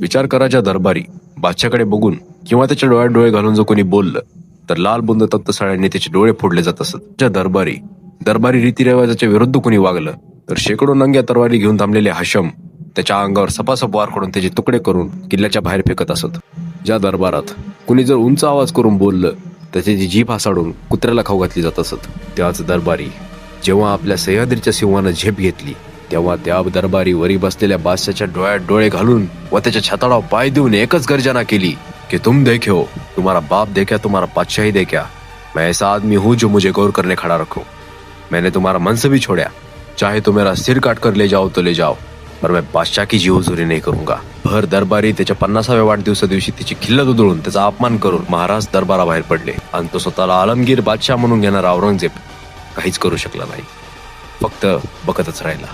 विचार कराच्या दरबारी बादशाकडे बघून किंवा त्याच्या डोळ्यात डोळे घालून जो कोणी बोललं तर लाल बुंद तत्त साळ्यांनी त्याचे डोळे फोडले जात असत. त्या दरबारी दरबारी रीतिरिवाजाच्या विरुद्ध कोणी वागलं तर शेकडो नंग्या तरवारी घेऊन थांबलेले हाशम त्याच्या अंगावर सपासप वार करून त्याचे तुकडे करून किल्ल्याच्या बाहेर फेकत असत. ज्या दरबारात कुणी जर उंच आवाज करून बोललं तर त्याची जीभ हासाडून कुत्र्याला खाऊ घातली जात असत. त्याच दरबारी जेव्हा आपल्या सह्याद्रीच्या सिंहानं झेप घेतली तेव्हा त्या दरबारी वरी बसलेल्या बादशाच्या डोळ्यात डोळे घालून व त्याच्या छताडावर पाय देऊन एकच गर्जना केली कि तुम देखो तुम्हारा बाप देखा तुम्हारा बादशाही देखा मैं ऐसा आदमी हूं जो मुझे गौर करने खड़ा रखो। मैंने तुम्हारा मनस भी छोड़ा चाहे तो मेरा सिर काट कर ले जाओ तो ले जाओ पर मैं बादशाह की जीव नाही नहीं करूंगा। भर दरबारी त्याच्या पन्नासाव्या वाढदिवसा दिवशी तिची खिल्लत उधळून त्याचा अपमान करून महाराज दरबाराबाहेर पडले. आणि तो स्वतःला आलमगीर बादशाह म्हणून घेणारा औरंगजेब काहीच करू शकला नाही. फक्त बघतच राहिला.